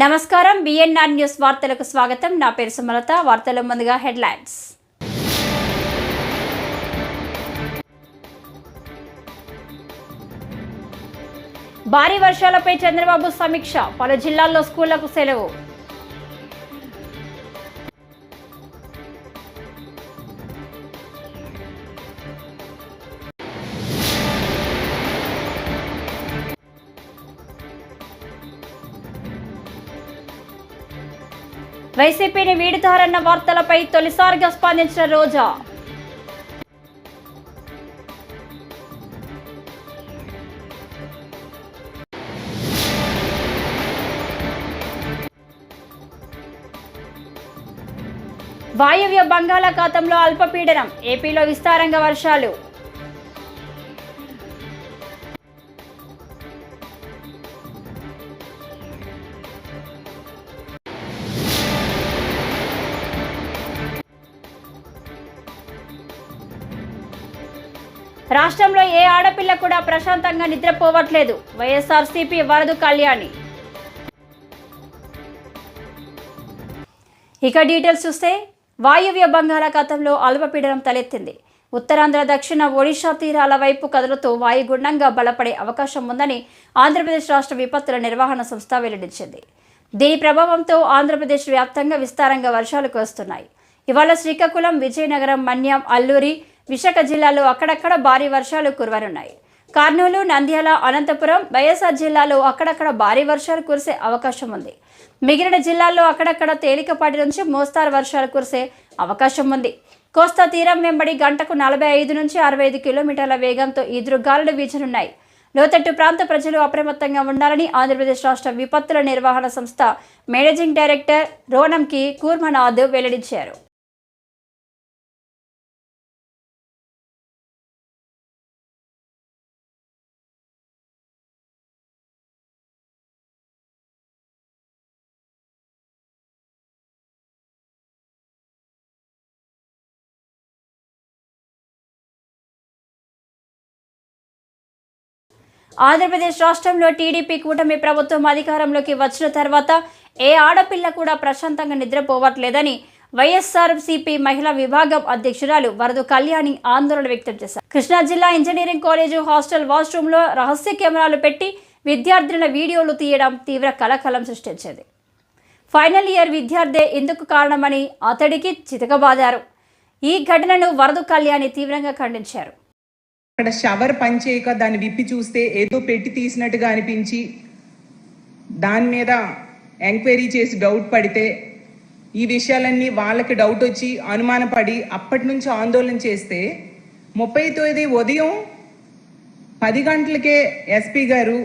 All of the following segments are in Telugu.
నమస్కారం బిఎన్ఆర్ న్యూస్ వార్తలకు స్వాగతం. నా పేరు సుమలత. వార్తల ముందుగా హెడ్లైన్స్. భారీ వర్షాలపై చంద్రబాబు సమీక్ష. పలు జిల్లాల్లో స్కూళ్ళకు సెలవు. వైసీపీని వీడుతారన్న వార్తలపై తొలిసారిగా స్పందించిన రోజా. వాయువ్య బంగాళాఖాతంలో అల్పపీడనం ఏపీలో విస్తారంగా వర్షాలు. రాష్ట్రంలో ఏ ఆడపిల్ల కూడా ప్రశాంతంగా నిద్రపోవట్లేదు. వైఎస్ఆర్సీపీ వరదు కళ్యాణి. ఇక డీటెయిల్స్ చూస్తే వాయువ్య బంగాళాఖాతంలో అల్పపీడనం తలెత్తింది. ఉత్తరాంధ్ర దక్షిణ ఒడిషా తీరాల వైపు కదులుతూ వాయుగుండంగా బలపడే అవకాశం ఉందని ఆంధ్రప్రదేశ్ రాష్ట్ర విపత్తుల నిర్వహణ సంస్థ వెల్లడించింది. దీని ప్రభావంతో ఆంధ్రప్రదేశ్ వ్యాప్తంగా విస్తారంగా వర్షాలు కురుస్తున్నాయి. ఇవాళ శ్రీకాకుళం విజయనగరం మన్యం అల్లూరి విశాఖ జిల్లాలో అక్కడక్కడ భారీ వర్షాలు కురవనున్నాయి. కర్నూలు నంద్యాల అనంతపురం వైఎస్ఆర్ జిల్లాలో అక్కడక్కడ భారీ వర్షాలు కురిసే అవకాశం ఉంది. మిగిలిన జిల్లాల్లో అక్కడక్కడ తేలికపాటి నుంచి మోస్తారు వర్షాలు కురిసే అవకాశం ఉంది. కోస్తా తీరం వెంబడి గంటకు నలభై ఐదు నుంచి అరవై ఐదు కిలోమీటర్ల వేగంతో ఈదురుగాలులు వీచనున్నాయి. లోతట్టు ప్రాంత ప్రజలు అప్రమత్తంగా ఉండాలని ఆంధ్రప్రదేశ్ రాష్ట్ర విపత్తుల నిర్వహణ సంస్థ మేనేజింగ్ డైరెక్టర్ రోనంకి కూర్మనాథ్ వెల్లడించారు. ఆంధ్రప్రదేశ్ రాష్ట్రంలో టీడీపీ కూటమి ప్రభుత్వం అధికారంలోకి వచ్చిన తర్వాత ఏ ఆడపిల్ల కూడా ప్రశాంతంగా నిద్రపోవట్లేదని వైఎస్ఆర్సీపీ మహిళా విభాగం అధ్యక్షురాలు వరదు కళ్యాణి ఆందోళన వ్యక్తం చేశారు. కృష్ణా జిల్లా ఇంజనీరింగ్ కాలేజు హాస్టల్ వాష్రూమ్లో రహస్య కెమెరాలు పెట్టి విద్యార్థుల వీడియోలు తీయడం తీవ్ర కలకలం సృష్టించింది. ఫైనల్ ఇయర్ విద్యార్థి ఎందుకు కారణమని అతడికి చితకబాదారు. ఈ ఘటనను వరదు కళ్యాణి తీవ్రంగా ఖండించారు. అక్కడ షవర్ పని చేయక దాన్ని విప్పి చూస్తే ఏదో పెట్టి తీసినట్టుగా అనిపించి దాని మీద ఎంక్వైరీ చేసి డౌట్ పడితే ఈ విషయాలన్నీ వాళ్ళకి డౌట్ వచ్చి అనుమానపడి అప్పటి నుంచి ఆందోళన చేస్తే ముప్పై తొమ్మిది ఉదయం పది గంటలకే ఎస్పీ గారు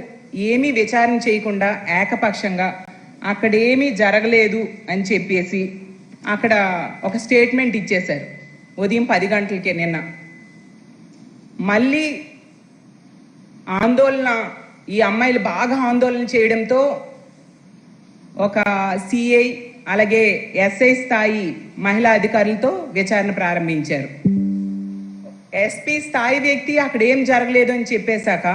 ఏమీ విచారణ చేయకుండా ఏకపక్షంగా అక్కడ ఏమీ జరగలేదు అని చెప్పేసి అక్కడ ఒక స్టేట్మెంట్ ఇచ్చేశారు. ఉదయం పది గంటలకే నిన్న. మళ్ళీ ఆందోళన ఈ అమ్మాయిలు బాగా ఆందోళన చేయడంతో ఒక సిఐ అలాగే ఎస్ఐ స్థాయి మహిళా అధికారులతో విచారణ ప్రారంభించారు. ఎస్పీ స్థాయి వ్యక్తి అక్కడ ఏం జరగలేదు అని చెప్పేశాక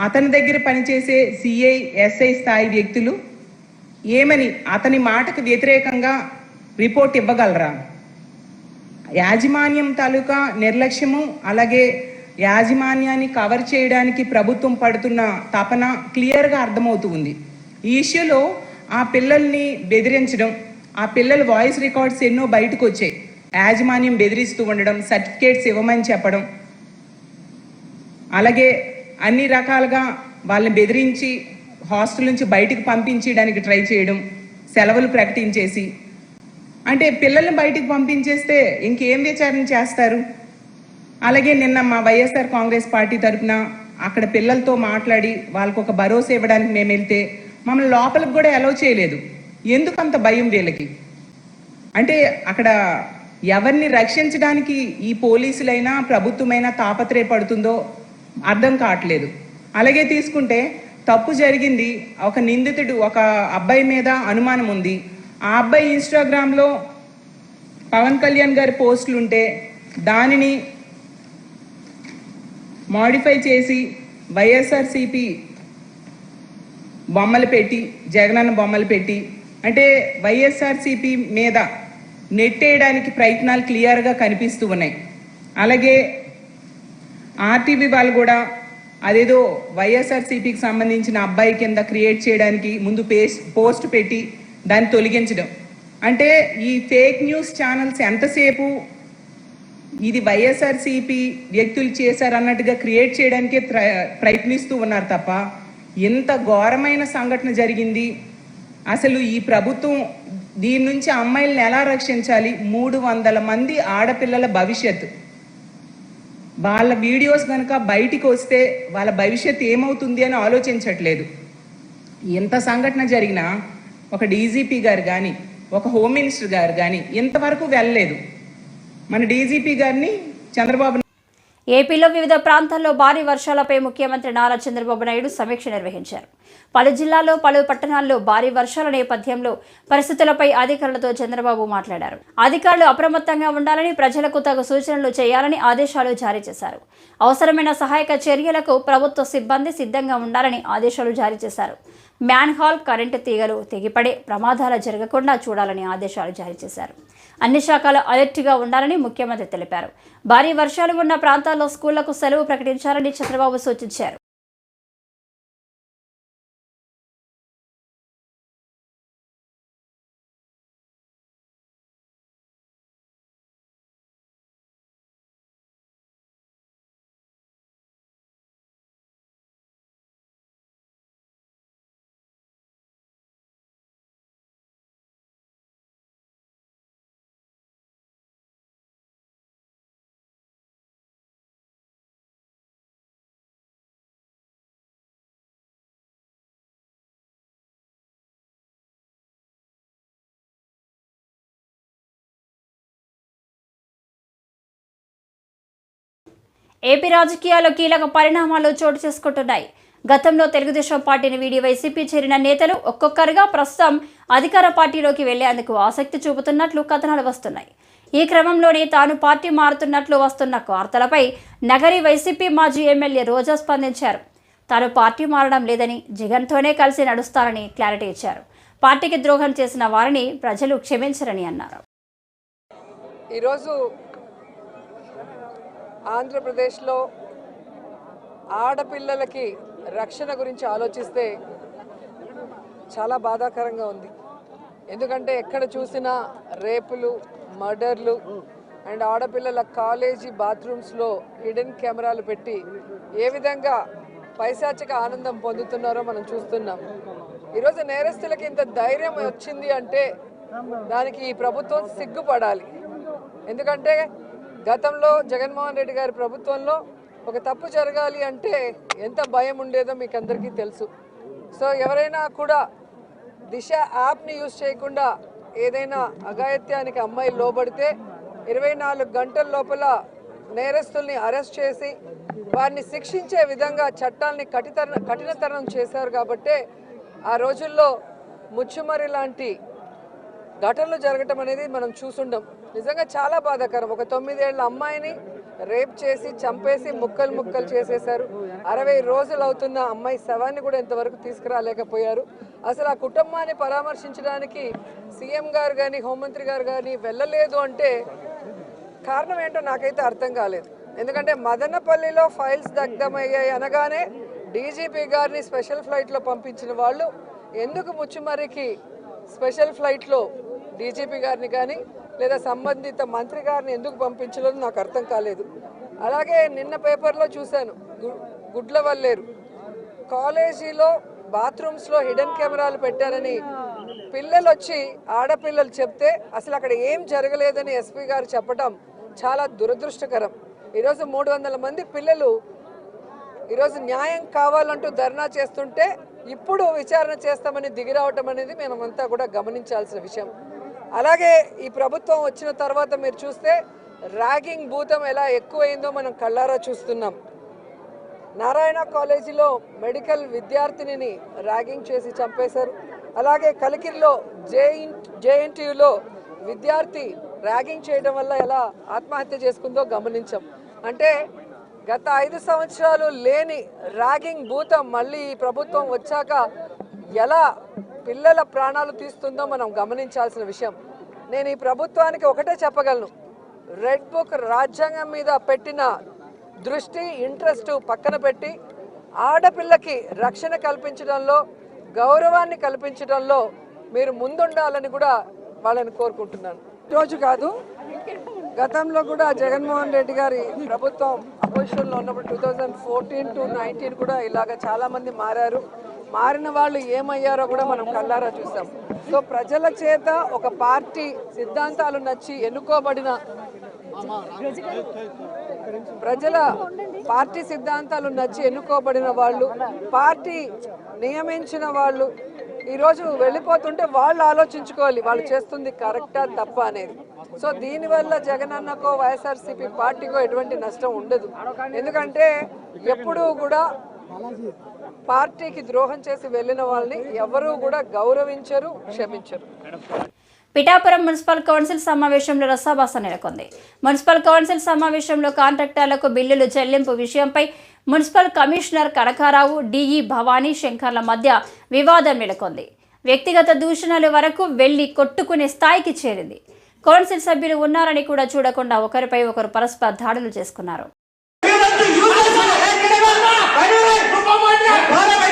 అతని దగ్గర పనిచేసే సిఐ ఎస్ఐ స్థాయి వ్యక్తులు ఏమని అతని మాటకు వ్యతిరేకంగా రిపోర్ట్ ఇవ్వగలరా? యాజమాన్యం తాలూకా నిర్లక్ష్యము అలాగే యాజమాన్యాన్ని కవర్ చేయడానికి ప్రభుత్వం పడుతున్న తపన క్లియర్గా అర్థమవుతుంది. ఈ ఇష్యూలో ఆ పిల్లల్ని బెదిరించడం ఆ పిల్లల వాయిస్ రికార్డ్స్ ఎన్నో బయటకు వచ్చాయి యాజమాన్యం బెదిరిస్తూ ఉండడం సర్టిఫికేట్స్ ఇవ్వమని చెప్పడం. అలాగే అన్ని రకాలుగా వాళ్ళని బెదిరించి హాస్టల్ నుంచి బయటికి పంపించడానికి ట్రై చేయడం సెలవులు ప్రకటించేసి. అంటే పిల్లల్ని బయటికి పంపించేస్తే ఇంకేం విచారణ చేస్తారు? అలాగే నిన్న మా వైఎస్ఆర్ కాంగ్రెస్ పార్టీ తరఫున అక్కడ పిల్లలతో మాట్లాడి వాళ్ళకు ఒక భరోసా ఇవ్వడానికి మేము వెళ్తే మమ్మల్ని లోపలికి కూడా అలౌ చేయలేదు. ఎందుకు అంత భయం వీళ్ళకి? అంటే అక్కడ ఎవరిని రక్షించడానికి ఈ పోలీసులైనా ప్రభుత్వమైనా తాపత్రయపడుతుందో అర్థం కావట్లేదు. అలాగే తీసుకుంటే తప్పు జరిగింది. ఒక నిందితుడు ఒక అబ్బాయి మీద అనుమానం ఉంది. ఆ అబ్బాయి ఇన్స్టాగ్రామ్లో పవన్ కళ్యాణ్ గారి పోస్టులుంటే దానిని మాడిఫై చేసి వైఎస్ఆర్సిపి బొమ్మలు పెట్టి జగనన్న బొమ్మలు పెట్టి అంటే వైఎస్ఆర్సీపీ మీద నెట్టేయడానికి ప్రయత్నాలు క్లియర్గా కనిపిస్తూ ఉన్నాయి. అలాగే ఆర్టీవీ వాళ్ళు కూడా అదేదో వైఎస్ఆర్సీపీకి సంబంధించిన అబ్బాయి కింద క్రియేట్ చేయడానికి ముందు పేస్ పోస్ట్ పెట్టి దాన్ని తొలగించడం. అంటే ఈ ఫేక్ న్యూస్ ఛానల్స్ ఎంతసేపు ఇది వైఎస్ఆర్సీపీ వ్యక్తులు చేశారన్నట్టుగా క్రియేట్ చేయడానికే ప్రయత్నిస్తూ ఉన్నారు తప్ప ఇంత ఘోరమైన సంఘటన జరిగింది? అసలు ఈ ప్రభుత్వం దీని నుంచి అమ్మాయిలను ఎలా రక్షించాలి? మూడు వందల మంది ఆడపిల్లల భవిష్యత్తు. వాళ్ళ వీడియోస్ కనుక బయటికి వస్తే వాళ్ళ భవిష్యత్ ఏమవుతుంది అని ఆలోచించట్లేదు. ఎంత సంఘటన జరిగినా ఒక డీజీపీ గారు కానీ ఒక హోమ్ మినిస్టర్ గారు కానీ ఇంతవరకు వెళ్ళలేదు. మన డీజీపీ గారిని చంద్రబాబు ఏపీలో వివిధ ప్రాంతాల్లో భారీ వర్షాలపై ముఖ్యమంత్రి నారా చంద్రబాబు నాయుడు సమీక్ష నిర్వహించారు. పలు జిల్లాల్లో పలు పట్టణాల్లో భారీ వర్షాల నేపథ్యంలో పరిస్థితులపై అధికారులతో చంద్రబాబు మాట్లాడారు. అధికారులు అప్రమత్తంగా ఉండాలని ప్రజలకు తగు సూచనలు చేయాలని ఆదేశాలు జారీ చేశారు. అవసరమైన సహాయక చర్యలకు ప్రభుత్వ సిబ్బంది సిద్ధంగా ఉండాలని ఆదేశాలు జారీ చేశారు. మ్యాన్ హాల్ కరెంటు తీగలు తెగిపడే ప్రమాదాలు జరగకుండా చూడాలని ఆదేశాలు జారీ చేశారు. అన్ని శాఖలు అలర్ట్గా ఉండాలని ముఖ్యమంత్రి తెలిపారు. భారీ వర్షాలు ఉన్న ప్రాంతాల్లో స్కూళ్ళకు సెలవు ప్రకటించాలని చంద్రబాబు సూచించారు. ఏపీ రాజకీయాల్లో కీలక పరిణామాలు చోటు చేసుకుంటున్నాయి. గతంలో తెలుగుదేశం పార్టీని వీడి వైసీపీ చేరిన నేతలు ఒక్కొక్కరుగా ప్రస్తుతం అధికార పార్టీలోకి వెళ్ళేందుకు ఆసక్తి చూపుతున్నట్లు కథనాలు వస్తున్నాయి. ఈ క్రమంలోనే తాను పార్టీ మారుతున్నట్లు వస్తున్న వార్తలపై నగరి వైసీపీ మాజీ ఎమ్మెల్యే రోజా స్పందించారు. తాను పార్టీ మారడం లేదని జగన్తోనే కలిసి నడుస్తారని క్లారిటీ ఇచ్చారు. పార్టీకి ద్రోహం చేసిన వారిని ప్రజలు క్షమించరని అన్నారు. ఈరోజు ఆంధ్రప్రదేశ్లో ఆడపిల్లలకి రక్షణ గురించి ఆలోచిస్తే చాలా బాధాకరంగా ఉంది. ఎందుకంటే ఎక్కడ చూసినా రేపులు మర్డర్లు అండ్ ఆడపిల్లల కాలేజీ బాత్రూమ్స్లో హిడెన్ కెమెరాలు పెట్టి ఏ విధంగా పైశాచిక ఆనందం పొందుతున్నారో మనం చూస్తున్నాం. ఈరోజు నేరస్తులకి ఇంత ధైర్యం వచ్చింది అంటే దానికి ఈ ప్రభుత్వం సిగ్గుపడాలి. ఎందుకంటే గతంలో జగన్మోహన్ రెడ్డి గారి ప్రభుత్వంలో ఒక తప్పు జరగాలి అంటే ఎంత భయం ఉండేదో మీకు అందరికీ తెలుసు. సో ఎవరైనా కూడా దిశ యాప్ని యూజ్ చేయకుండా ఏదైనా అఘాయిత్యానికి అమ్మాయి లోబడితే ఇరవై నాలుగు గంటల లోపల నేరస్తుల్ని అరెస్ట్ చేసి వారిని శిక్షించే విధంగా చట్టాల్ని కఠితర కఠినతరం చేశారు కాబట్టే ఆ రోజుల్లో ముచ్చుమరి లాంటి ఘటనలు జరగటం అనేది మనం చూసుండం. నిజంగా చాలా బాధాకరం. ఒక తొమ్మిదేళ్ళ అమ్మాయిని రేప్ చేసి చంపేసి ముక్కలు ముక్కలు చేసేశారు. అరవై రోజులు అవుతున్న అమ్మాయి శవాన్ని కూడా ఇంతవరకు తీసుకురాలేకపోయారు. అసలు ఆ కుటుంబాన్ని పరామర్శించడానికి సీఎం గారు కానీ హోంమంత్రి గారు కానీ వెళ్ళలేదు అంటే కారణం ఏంటో నాకైతే అర్థం కాలేదు. ఎందుకంటే మదనపల్లిలో ఫైల్స్ దగ్ధమయ్యాయి అనగానే డీజీపీ గారిని స్పెషల్ ఫ్లైట్లో పంపించిన వాళ్ళు ఎందుకు ముచ్చుమరికి స్పెషల్ ఫ్లైట్లో డీజీపీ గారిని కానీ లేదా సంబంధిత మంత్రి గారిని ఎందుకు పంపించలేదు నాకు అర్థం కాలేదు. అలాగే నిన్న పేపర్లో చూశాను గు- గుడ్ల వల్లేరు కాలేజీలో బాత్రూమ్స్లో హిడెన్ కెమెరాలు పెట్టారని పిల్లలు వచ్చి ఆడపిల్లలు చెప్తే అసలు అక్కడ ఏం జరగలేదని ఎస్పీ గారు చెప్పడం చాలా దురదృష్టకరం. ఈరోజు మూడు వందల మంది పిల్లలు ఈరోజు న్యాయం కావాలంటూ ధర్నా చేస్తుంటే ఇప్పుడు విచారణ చేస్తామని దిగిరావటం అనేది మేమంతా కూడా గమనించాల్సిన విషయం. అలాగే ఈ ప్రభుత్వం వచ్చిన తర్వాత మీరు చూస్తే ర్యాగింగ్ భూతం ఎలా ఎక్కువైందో మనం కళ్ళారా చూస్తున్నాం. నారాయణ కాలేజీలో మెడికల్ విద్యార్థినిని ర్యాగింగ్ చేసి చంపేశారు. అలాగే కలికిరిలో జేఇన్ జేఎన్టీయులో విద్యార్థి ర్యాగింగ్ చేయడం వల్ల ఎలా ఆత్మహత్య చేసుకుందో గమనించాం. అంటే గత ఐదు సంవత్సరాలు లేని ర్యాగింగ్ భూతం మళ్ళీ ఈ ప్రభుత్వం వచ్చాక ఎలా పిల్లల ప్రాణాలు తీస్తుందో మనం గమనించాల్సిన విషయం. నేను ఈ ప్రభుత్వానికి ఒకటే చెప్పగలను. రెడ్ బుక్ రాజ్యాంగం మీద పెట్టిన దృష్టి ఇంట్రెస్ట్ పక్కన పెట్టి ఆడపిల్లకి రక్షణ కల్పించడంలో గౌరవాన్ని కల్పించడంలో మీరు ముందుండాలని కూడా వాళ్ళని కోరుకుంటున్నాను. రోజు కాదు గతంలో కూడా జగన్మోహన్ రెడ్డి గారి ప్రభుత్వం అపోజిషన్లో ఉన్నప్పుడు two thousand fourteen to nineteen కూడా ఇలాగ చాలామంది మారారు. మారిన వాళ్ళు ఏమయ్యారో కూడా మనం కళ్ళారా చూసాం. సో ప్రజల చేత ఒక పార్టీ సిద్ధాంతాలు నచ్చి ఎన్నుకోబడిన ప్రజల పార్టీ సిద్ధాంతాలు నచ్చి ఎన్నుకోబడిన వాళ్ళు పార్టీ నియమించిన వాళ్ళు ఈరోజు వెళ్ళిపోతుంటే వాళ్ళు ఆలోచించుకోవాలి వాళ్ళు చేస్తుంది కరెక్టా తప్ప అనేది. సో దీనివల్ల జగన్ అన్నకో వైఎస్ఆర్సీపీ పార్టీకో ఎటువంటి నష్టం ఉండదు. ఎందుకంటే ఎప్పుడూ కూడా పార్టీకి ద్రోహం చేసి వెళ్ళిన వాళ్ళని ఎవరూ కూడా గౌరవించరు క్షమించరు. పిఠాపురం మున్సిపల్ కౌన్సిల్ సమావేశంలో రసాభాస నెలకొంది. మున్సిపల్ కౌన్సిల్ సమావేశంలో కాంట్రాక్టర్లకు బిల్లులు చెల్లింపు విషయంపై municipal commissioner Kanakarao DE Bhavani శంకర్ల మధ్య వివాదం నెలకొంది. వ్యక్తిగత దూషణల వరకు వెళ్ళి కొట్టుకునే స్థాయికి చేరింది. కౌన్సిల్ సభ్యులు ఉన్నారని కూడా చూడకుండా ఒకరిపై ఒకరు పరస్పర దాడులు చేసుకున్నారు. కాదు మాట్లాడి కనుకోవడం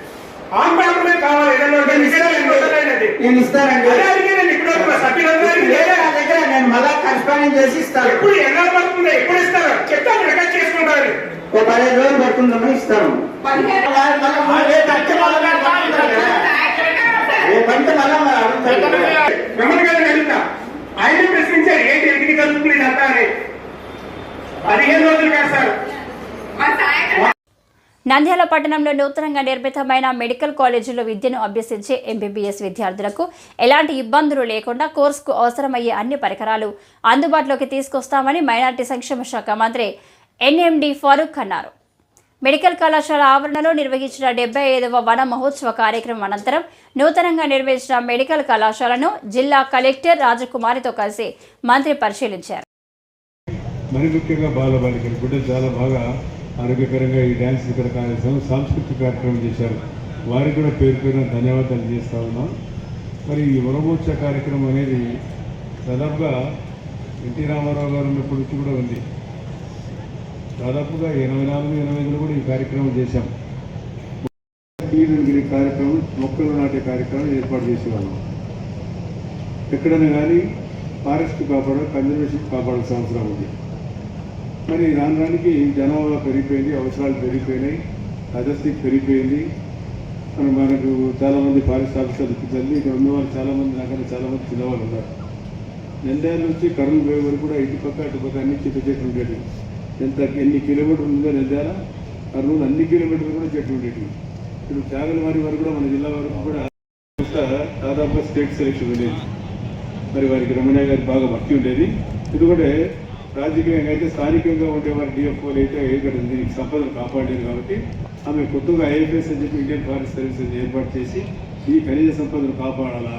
ఆన్ పేపర్లే కావాలి నేను ఇస్తానండి దగ్గర నేను మళ్ళా కరెస్పాండింగ్ చేసి ఇస్తాను ఎప్పుడు ఎలా పడుతుంది ఎప్పుడు ఇస్తారు చెప్తాను రికార్డ్ చేసుకుంటారు ఒక పదిహేను రోజులు పడుతుందమ్మా ఇస్తాను రేపు వచ్చి మళ్ళా. మిమ్మల్ని గారిని అడుగుతా ఆయన ప్రశ్నించారు ఏంటి ఎన్ని కలుపుకుని ఇదంతా అని పదిహేను రోజులు కాదు సార్ నంద్యాల పట్టణంలో నూతనంగా నిర్మితమైన మెడికల్ కాలేజీలో విద్యను అభ్యసించే ఎంబీబీఎస్ విద్యార్థులకు ఎలాంటి ఇబ్బందులు లేకుండా కోర్సుకు అవసరమయ్యే అన్ని పరికరాలు అందుబాటులోకి తీసుకొస్తామని మైనార్టీ సంక్షేమ శాఖ మంత్రి ఎన్ఎండి ఫారూక్ అన్నారు. మెడికల్ కళాశాల ఆవరణలో నిర్వహించిన డెబ్బై ఐదవ వన మహోత్సవ కార్యక్రమం అనంతరం నూతనంగా నిర్వహించిన మెడికల్ కళాశాలను జిల్లా కలెక్టర్ రాజకుమారితో కలిసి మంత్రి పరిశీలించారు. మరి ముఖ్యంగా బాలబాలికలు కూడా చాలా బాగా ఆరోగ్యకరంగా ఈ డ్యాన్స్ ఇక్కడ కార్యక్రమం సాంస్కృతిక కార్యక్రమం చేశారు. వారికి కూడా పేరు పేరున ధన్యవాదాలు చేస్తా ఉన్నాం. మరి ఈ వరమోత్సవ కార్యక్రమం అనేది దాదాపుగా ఎన్టీ రామారావు గారు ఉన్నప్పటి నుంచి కూడా ఉంది. దాదాపుగా ఎనభై నాలుగు ఎనభై ఐదులో కూడా ఈ కార్యక్రమం చేశాం. గిరి కార్యక్రమం మొక్కలు నాటే కార్యక్రమం ఏర్పాటు చేసేవాళ్ళం. ఎక్కడైనా కానీ ఫారెస్ట్ కాపాడ కన్జర్వేషన్ కాపాడాల్సిన అవసరం ఉంది. మరి రాను రానికి జనాభా పెరిగిపోయింది అవసరాలు పెరిగిపోయినాయి అజస్తి పెరిగిపోయింది. మరి మనకు చాలామంది ఫారెస్ట్ తల్లి ఇక్కడ ఉన్నవాళ్ళు చాలామంది నాకన్నా చాలామంది చిన్నవాళ్ళు ఉన్నారు. నంద్యాల నుంచి కర్నూలు పోయే వరకు కూడా ఇటు పక్క అటు పక్క అన్ని చెట్టు చెట్లు ఉండేవి ఎంత ఎన్ని కిలోమీటర్లు ఉందో నంద్యాల కర్నూలు అన్ని కిలోమీటర్లు కూడా చెట్లు ఉండేవి ఇప్పుడు చాగలవారి వరకు కూడా మన జిల్లా వరకు కూడా దాదాపుగా స్టేట్ సెలెక్షన్ ఉండేది. మరి వారికి రమణ గారికి బాగా భక్తి ఉండేది. ఎందుకంటే రాజకీయంగా అయితే స్థానికంగా ఉండేవారు డిఎఫ్ఓలు అయితే ఏర్పడింది. దీనికి సంపదను కాపాడేది కాబట్టి ఆమె కొత్తగా ఐఎఫ్ఎస్ అని చెప్పి ఇండియన్ ఫారెస్ట్ సర్వీసెస్ ఏర్పాటు చేసి ఈ ఖనిజ సంపదను కాపాడాలా?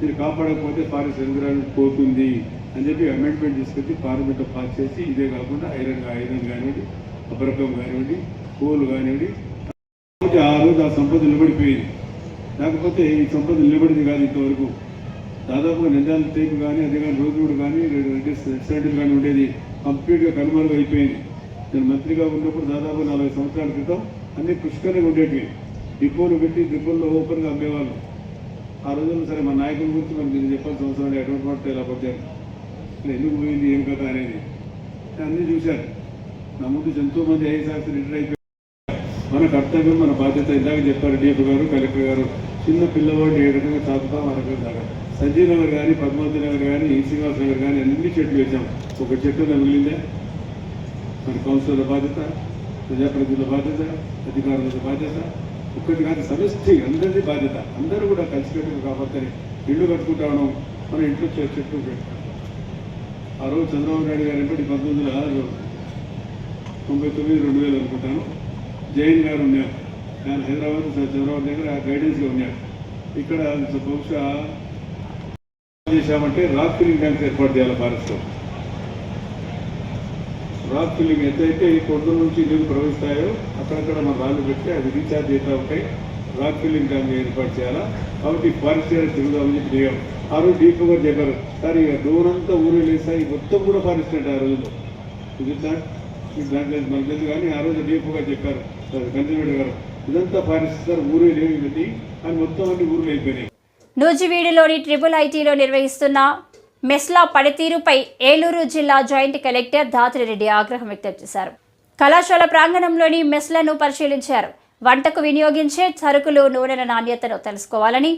మీరు కాపాడకపోతే ఫారెస్ట్ ఎన్విరాన్మెంట్ పోతుంది అని చెప్పి అమెండ్మెంట్ తీసుకొచ్చి పార్లమెంట్లో పాస్ చేసి ఇదే కాకుండా ఐరన్ ఐరన్ కానివ్వండి అబ్రకం కానివ్వండి కోల్ కానివ్వండి ఆ రోజు ఆ సంపద నిలబడిపోయింది. లేకపోతే ఈ సంపద నిలబడింది కాదు ఇంతవరకు. దాదాపు నిందాల టైపు కానీ అదే కానీ రోజుడు కానీ రెస్టారెంట్లు కానీ ఉండేది. కంప్లీట్గా కనుమరుగు అయిపోయింది. నేను మంత్రిగా ఉన్నప్పుడు దాదాపు నలభై సంవత్సరాల క్రితం అన్ని పుష్కరంగా ఉండేటివి. డిపోలు పెట్టి డిపోల్లో ఓపెన్గా అమ్మేవాళ్ళు. ఆ రోజుల్లో సరే మా నాయకుల గురించి మనం నేను చెప్పాల్సిన అవసరం లేదు. ఎటువంటి పాటు ఇలా పడ్డాను ఎందుకు పోయింది? ఏం కథ అనేది. అన్నీ చూశారు. నా ముందు ఎంతోమంది ఐఏఎస్ ఆఫీసర్ రిటైర్ అయిపోయారు. మన కర్తవ్యం మన బాధ్యత ఇందాక చెప్పారు డిఎఫ్ గారు కలెక్టర్ గారు. చిన్న పిల్లవాడిని ఏ రకంగా చాపుతాం ఆ రకంగా తాగాలి సంజయ్ నగర్ కానీ పద్మావతి నగర్ కానీ శ్రీనివాస్ నగర్ కానీ అన్ని చెట్లు వేసాం ఒక చెట్టు మిగిలిందే మరి కౌన్సిలర్ల బాధ్యత ప్రజాప్రతినిధుల బాధ్యత అధికారుల బాధ్యత ఒక్కటి కాదు సమష్టి అందరిది బాధ్యత. అందరూ కూడా కలిసికట్టుగా కాబట్టి ఇల్లు కట్టుకుంటా ఉన్నాం. మన ఇంట్లో చెట్టు పెట్టుకుంటాం ఆ రోజు చంద్రబాబు నాయుడు గారు అంటే పంతొమ్మిది వందల తొంభై తొమ్మిది రెండు వేలు అనుకుంటాను. జైన్ గారు ఉన్నారు. ఆయన హైదరాబాద్ చంద్రబాబు దగ్గర గైడెన్స్గా ఉన్నారు. ఇక్కడ బహుశా చేశామంటే రాక్ ఫిల్లింగ్ ట్యాంక్స్ ఏర్పాటు చేయాలి ఫారెస్ట్లో. రాక్ ఫిల్లింగ్ ఎంతైతే ఈ కొండ నుంచి నీళ్ళు ప్రవహిస్తాయో అక్కడక్కడ మన రాళ్ళు పెట్టి అది రీఛార్జ్ చేస్తూ ఉంటాయి రాక్ ఫిల్లింగ్ ట్యాంక్ ఏర్పాటు చేయాలా? కాబట్టి ఫారెస్ట్ ఏరియా తిరుగుదామని చెప్పి దిగాం. ఆ రోజు డీప్ చెప్పారు. సార్ ఇక డోర్ అంతా ఊరు మొత్తం కూడా ఫారెస్ట్ అంటే ఆ రోజులో ఇది దాంట్లో మనకు తెలుసు కానీ ఆ రోజు డీప్గా చెప్పారు. సార్ గారు. ఇదంతా ఫారెస్ట్ సార్ ఊరే లేవు అని మొత్తం అన్ని ఊర్లు అయిపోయినాయి. నూజివీడులోని ట్రిపుల్ ఐటీలో నిర్వహిస్తున్న మెస్లా పనితీరుపై ఏలూరు జిల్లా జాయింట్ కలెక్టర్ దాతిరెడ్డి ఆగ్రహం వ్యక్తం చేశారు. కళాశాల ప్రాంగణంలోని మెస్లను పరిశీలించారు. వంటకు వినియోగించే సరుకులు నూనెల నాణ్యతను తెలుసుకోవాలని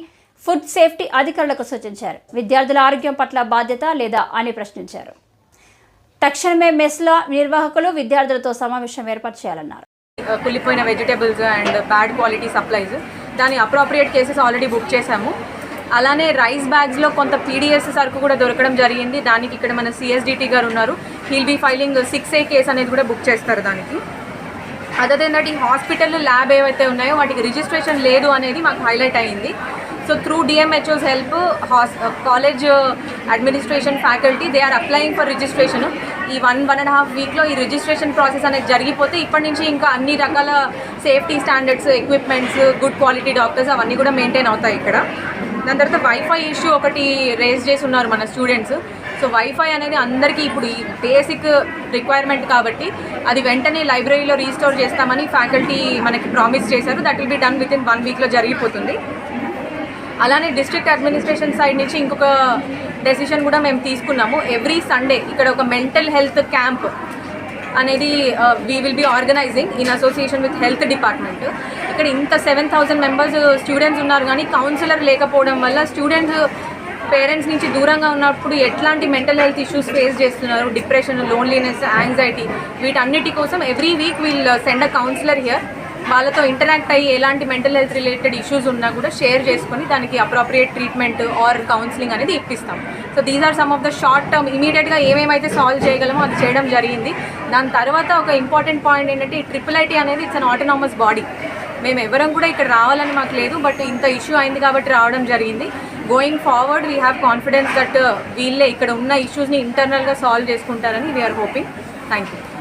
ఫుడ్ సేఫ్టీ అధికారులకు సూచించారు. విద్యార్థుల ఆరోగ్యం పట్ల బాధ్యత లేదా అని ప్రశ్నించారు. తక్షణమే మెస్లా నిర్వాహకులు విద్యార్థులతో సమావేశం ఏర్పాటు చేయాలన్నారు. కుళ్ళిపోయిన vegetables and bad quality supplies దాని అప్రోప్రియేట్ కేసెస్ ఆల్రెడీ బుక్ చేశాము. అలానే రైస్ బ్యాగ్స్లో కొంత పీడిఎస్ సరుకు కూడా దొరకడం జరిగింది. దానికి ఇక్కడ మన సిఎస్డిటీ గారు ఉన్నారు. He'll be filing six A case అనేది కూడా బుక్ చేస్తారు దానికి. అదర్ దెన్ దట్ ఈ హాస్పిటల్ ల్యాబ్ ఏవైతే ఉన్నాయో వాటికి రిజిస్ట్రేషన్ లేదు అనేది మాకు హైలైట్ అయ్యింది so through DMHOs help has college administration faculty they are applying for registration ఈ వన్ వన్ అండ్ హాఫ్ వీక్లో ఈ రిజిస్ట్రేషన్ ప్రాసెస్ అనేది జరిగిపోతే ఇప్పటి నుంచి ఇంకా అన్ని రకాల safety standards equipments good quality doctors అవన్నీ కూడా మెయింటైన్ అవుతాయి ఇక్కడ. దాని తర్వాత వైఫై ఇష్యూ ఒకటి రేజ్ చేసి ఉన్నారు మన స్టూడెంట్స్ సో వైఫై అనేది అందరికీ ఇప్పుడు ఈ బేసిక్ రిక్వైర్మెంట్ కాబట్టి అది వెంటనే లైబ్రరీలో రీస్టోర్ చేస్తామని ఫ్యాకల్టీ మనకి ప్రామిస్ చేశారు. That will be done with in one వీక్లో జరిగిపోతుంది. అలానే డిస్ట్రిక్ట్ అడ్మినిస్ట్రేషన్ సైడ్ నుంచి ఇంకొక డెసిషన్ కూడా మేము తీసుకున్నాము. ఎవ్రీ సండే ఇక్కడ ఒక మెంటల్ హెల్త్ క్యాంప్ అనేది we will be organizing in association with health department ఇక్కడ ఇంత సెవెన్ థౌసండ్ మెంబర్స్ స్టూడెంట్స్ ఉన్నారు కానీ కౌన్సిలర్ లేకపోవడం వల్ల స్టూడెంట్స్ పేరెంట్స్ uh, నుంచి దూరంగా ఉన్నప్పుడు ఎట్లాంటి మెంటల్ హెల్త్ ఇష్యూస్ ఫేస్ చేస్తున్నారు? డిప్రెషన్ లోన్లీనెస్ యాంగ్జైటీ వీటన్నిటి కోసం every week we'll send a counsellor here వాళ్ళతో ఇంటరాక్ట్ అయ్యి ఎలాంటి మెంటల్ హెల్త్ రిలేటెడ్ ఇష్యూస్ ఉన్నా కూడా షేర్ చేసుకొని దానికి అప్రోప్రియేట్ ట్రీట్మెంట్ ఆర్ కౌన్సిలింగ్ అనేది ఇప్పిస్తాం. So these are some of the short term ఇమీడియట్గా ఏమేమైతే సాల్వ్ చేయగలమో అది చేయడం జరిగింది. దాని తర్వాత ఒక ఇంపార్టెంట్ పాయింట్ ఏంటంటే ఈ ట్రిపుల్ ఐటీ అనేది ఇట్స్ అన్ ఆటోనామస్ బాడీ మేము ఎవరం కూడా ఇక్కడ రావాలని మాకు లేదు బట్ ఇంత ఇష్యూ అయింది కాబట్టి రావడం జరిగింది. Going forward we have confidence that వీళ్ళే ఇక్కడ ఉన్న ఇష్యూస్ని ఇంటర్నల్గా సాల్వ్ చేసుకుంటారని we are hoping thank you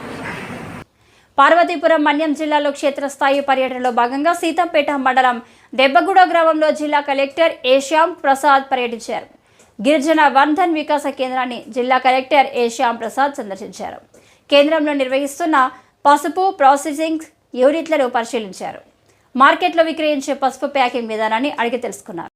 Parvathipuram Manyam జిల్లాలో క్షేత్రస్థాయి పర్యటనలో భాగంగా సీతంపేట మండలం దెబ్బగూడ గ్రామంలో జిల్లా కలెక్టర్ ఏశ్యాం ప్రసాద్ పర్యటించారు. గిరిజన వర్ధన్ వికాస కేంద్రాన్ని జిల్లా కలెక్టర్ ఏశ్యాం ప్రసాద్ సందర్శించారు. కేంద్రంలో నిర్వహిస్తున్న పసుపు ప్రాసెసింగ్ యూనిట్లను పరిశీలించారు. మార్కెట్లో విక్రయించే పసుపు ప్యాకింగ్ విధానాన్ని అడిగి తెలుసుకున్నారు.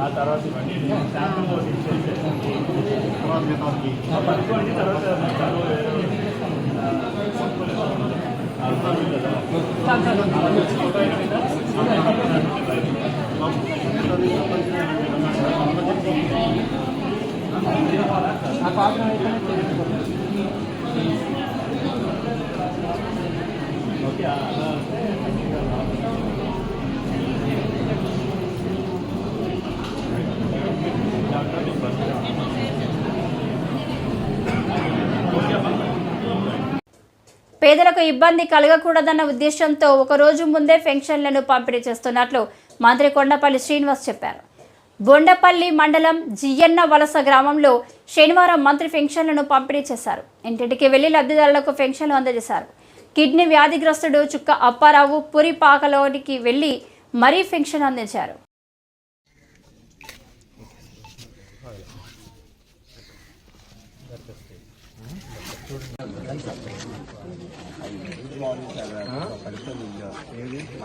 ఆ తర్వాత ఇవన్నీ శాంపుల్ కూడా తర్వాత ఆ పట్టుకోండి తర్వాత ఓకే పేదలకు ఇబ్బంది కలగకూడదన్న ఉద్దేశంతో ఒక రోజు ముందే పెన్షన్లను పంపిణీ చేస్తున్నట్లు మంత్రి కొండపల్లి శ్రీనివాస్ చెప్పారు. బొండపల్లి మండలం జియన్న వలస గ్రామంలో శనివారం మంత్రి పెన్షన్లను పంపిణీ చేశారు. ఇంటింటికి వెళ్ళి లబ్ధిదారులకు పెన్షన్లు అందజేశారు. కిడ్నీ వ్యాధిగ్రస్తుడు చుక్క అప్పారావు పురిపాకలోనికి వెళ్ళి మరీ పెన్షన్ అందించారు.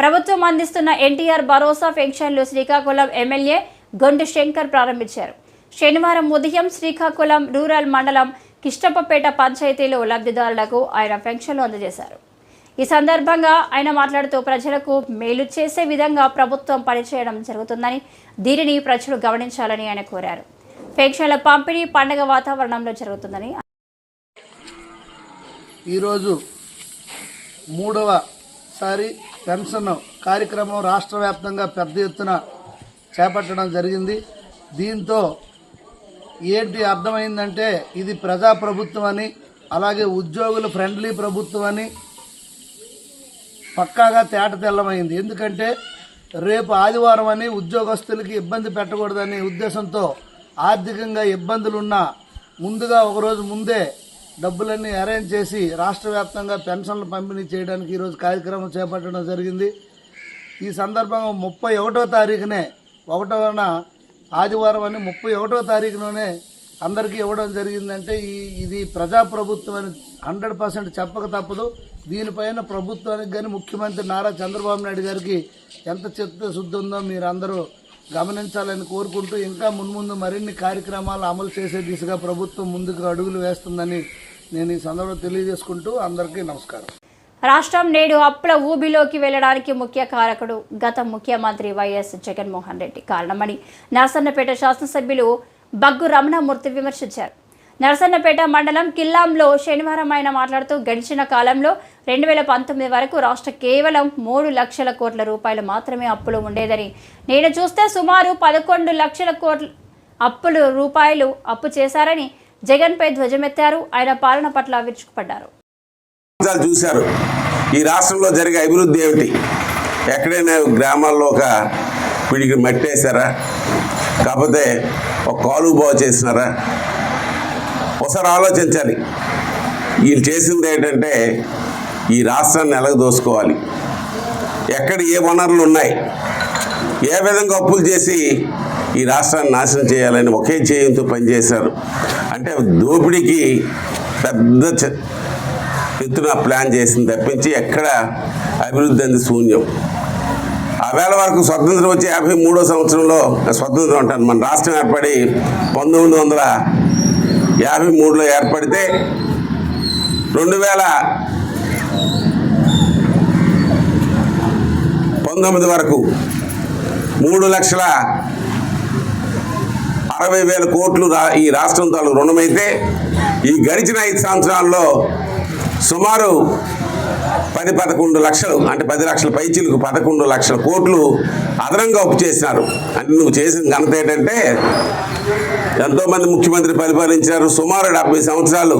ప్రభుత్వం అందిస్తున్న ఎన్టీఆర్ భరోసా పెన్షన్లు శ్రీకాకుళం ఎమ్మెల్యే గొండు శంకర్ ప్రారంభించారు. శనివారం ఉదయం శ్రీకాకుళం రూరల్ మండలం కిష్టప్పపేట పంచాయతీలో లబ్ధిదారులకు ఆయన పెన్షన్లు అందజేశారు. ఈ సందర్భంగా ఆయన మాట్లాడుతూ ప్రజలకు మేలు చేసే విధంగా ప్రభుత్వం పనిచేయడం జరుగుతుందని దీనిని ప్రజలు గమనించాలని ఆయన కోరారు. పెన్షన్ల పంపిణీ పండగ వాతావరణంలో జరుగుతుందని ఈరోజు మూడవసారి పెన్షన్ కార్యక్రమం రాష్ట్ర వ్యాప్తంగా పెద్ద ఎత్తున చేపట్టడం జరిగింది. దీంతో ఏంటి అర్థమైందంటే ఇది ప్రజాప్రభుత్వం అని అలాగే ఉద్యోగుల ఫ్రెండ్లీ ప్రభుత్వం అని పక్కాగా తేట తెల్లమైంది. ఎందుకంటే రేపు ఆదివారం అని ఉద్యోగస్తులకి ఇబ్బంది పెట్టకూడదనే ఉద్దేశంతో ఆర్థికంగా ఇబ్బందులున్నా ముందుగా ఒకరోజు ముందే డబ్బులన్నీ అరేంజ్ చేసి రాష్ట్ర వ్యాప్తంగా పెన్షన్లు పంపిణీ చేయడానికి ఈరోజు కార్యక్రమం చేపట్టడం జరిగింది. ఈ సందర్భంగా ముప్పై ఒకటో తారీఖునే ఒకటోన ఆదివారం అని ముప్పై ఒకటో తారీఖులోనే అందరికీ ఇవ్వడం జరిగిందంటే ఈ ఇది ప్రజాప్రభుత్వం అని హండ్రెడ్ పర్సెంట్ చెప్పక తప్పదు. దీనిపైన ప్రభుత్వానికి కానీ ముఖ్యమంత్రి నారా చంద్రబాబు నాయుడు గారికి ఎంత చిత్తశుద్ధి ఉందో మీరు అందరూ గమనించాలని కోరుకుంటూ ఇంకా మున్ముందు మరిన్ని కార్యక్రమాలు అమలు చేసే దిశగా ప్రభుత్వం ముందుకు అడుగులు వేస్తుందని నేను ఈ సందర్భంలో తెలియజేసుకుంటూ అందరికీ నమస్కారం. రాష్ట్రం నేడు అప్పుల ఊబిలోకి వెళ్ళడానికి ముఖ్య కారకుడు గత ముఖ్యమంత్రి వైఎస్ జగన్మోహన్ రెడ్డి కారణమని నరసన్నపేట శాసనసభ్యులు బగ్గు రమణమూర్తి విమర్శించారు. నరసన్నపేట మండలం కిల్లాంలో శనివారం ఆయన మాట్లాడుతూ గడిచిన కాలంలో రెండు వేల పంతొమ్మిది వరకు రాష్ట్ర కేవలం మూడు లక్షల కోట్ల రూపాయలు మాత్రమే అప్పులు ఉండేదని నేను చూస్తే సుమారు పదకొండు లక్షల కోట్ల అప్పులు రూపాయలు అప్పు చేశారని జగన్పై ధ్వజమెత్తారు. ఆయన పాలన పట్ల విరుచుకుపడ్డారు. చూశారు. ఈ రాష్ట్రంలో జరిగే అభివృద్ధి ఏమిటి? ఎక్కడైనా గ్రామాల్లో ఒక పిడికి మట్టేశారా? కాకపోతే ఒక కాలువ బాగు చేసినారా? ఒకసారి ఆలోచించాలి వీళ్ళు చేసింది ఏంటంటే ఈ రాష్ట్రాన్ని ఎలాగ దోసుకోవాలి? ఎక్కడ ఏ వనరులు ఉన్నాయి? ఏ విధంగా అప్పులు చేసి ఈ రాష్ట్రాన్ని నాశనం చేయాలని ఒకే చేయంతో పనిచేశారు? అంటే దోపిడీకి పెద్ద ఎత్తున ప్లాన్ చేసింది తప్పించి ఎక్కడ అభివృద్ధి అంది శూన్యం. ఆ వేళ వరకు స్వతంత్రం వచ్చి యాభై మూడో సంవత్సరంలో స్వతంత్రం అంటాను. మన రాష్ట్రం ఏర్పడి పంతొమ్మిది వందల యాభై మూడులో ఏర్పడితే రెండు వేల పంతొమ్మిది వరకు మూడు లక్షల అరవై వేల కోట్లు రా ఈ రాష్ట్రం తాలూ రుణమైతే ఈ గడిచిన ఐదు సంవత్సరాల్లో సుమారు పది పదకొండు లక్షలు అంటే పది లక్షల పైచీలకు పదకొండు లక్షల కోట్లు అదనంగా అప్పు చేసినారు. అంటే నువ్వు చేసిన ఘనత ఏంటంటే ఎంతోమంది ముఖ్యమంత్రి పరిపాలించారు సుమారు డెబ్బై సంవత్సరాలు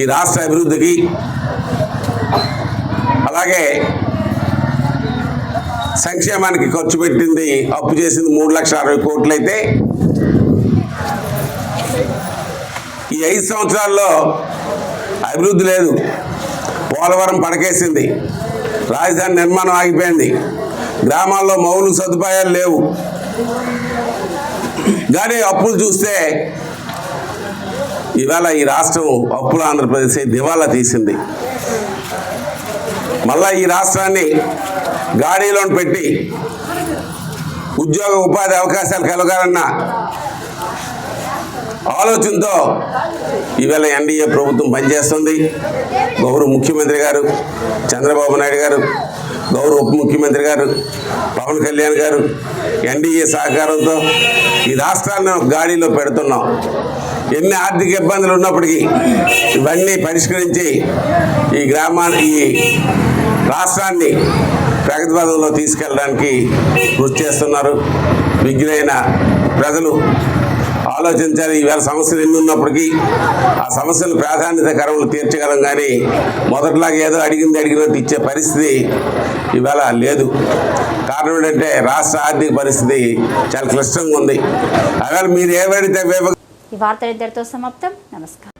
ఈ రాష్ట్ర అభివృద్ధికి. అలాగే సంక్షేమానికి ఖర్చు పెట్టింది అప్పు చేసింది మూడు లక్షల అరవై కోట్లు అయితే ఈ ఐదు సంవత్సరాల్లో అభివృద్ధి లేదు. పోలవరం పడకేసింది. రాజధాని నిర్మాణం ఆగిపోయింది. గ్రామాల్లో మౌలిక సదుపాయాలు లేవు. కానీ అప్పులు చూస్తే ఇవాళ ఈ రాష్ట్రం అప్పుల ఆంధ్రప్రదేశ్ దివాలా తీసింది. మళ్ళా ఈ రాష్ట్రాన్ని గాడిలో పెట్టి ఉద్యోగ ఉపాధి అవకాశాలు కలగాలన్న ఆలోచనతో ఈవేళ ఎన్డీఏ ప్రభుత్వం పనిచేస్తుంది. గౌరవ ముఖ్యమంత్రి గారు చంద్రబాబు నాయుడు గారు గౌరవ ఉప ముఖ్యమంత్రి గారు పవన్ కళ్యాణ్ గారు ఎన్డీఏ సహకారంతో ఈ రాష్ట్రాన్ని గాడిలో పెడుతున్నాం. ఎన్ని ఆర్థిక ఇబ్బందులు ఉన్నప్పటికీ ఇవన్నీ పరిష్కరించి ఈ గ్రామాన్ని ఈ రాష్ట్రాన్ని ప్రగతి పదంలో తీసుకెళ్ళడానికి కృషి చేస్తున్నారు. విజ్ఞులైన ప్రజలు ఆలోచించాలి ఈవేళ సమస్యలు ఎన్ని ఉన్నప్పటికీ ఆ సమస్యలు ప్రాధాన్యత కరములు తీర్చగలం కానీ మొదట్లాగా ఏదో అడిగింది అడిగినట్టు ఇచ్చే పరిస్థితి ఇవాళ లేదు. కారణం ఏంటంటే రాష్ట్ర ఆర్థిక పరిస్థితి చాలా క్లిష్టంగా ఉంది. అవేళ మీరు ఏమడితే ఈ వార్త ఇద్దరితో సమాప్తం. నమస్కారం.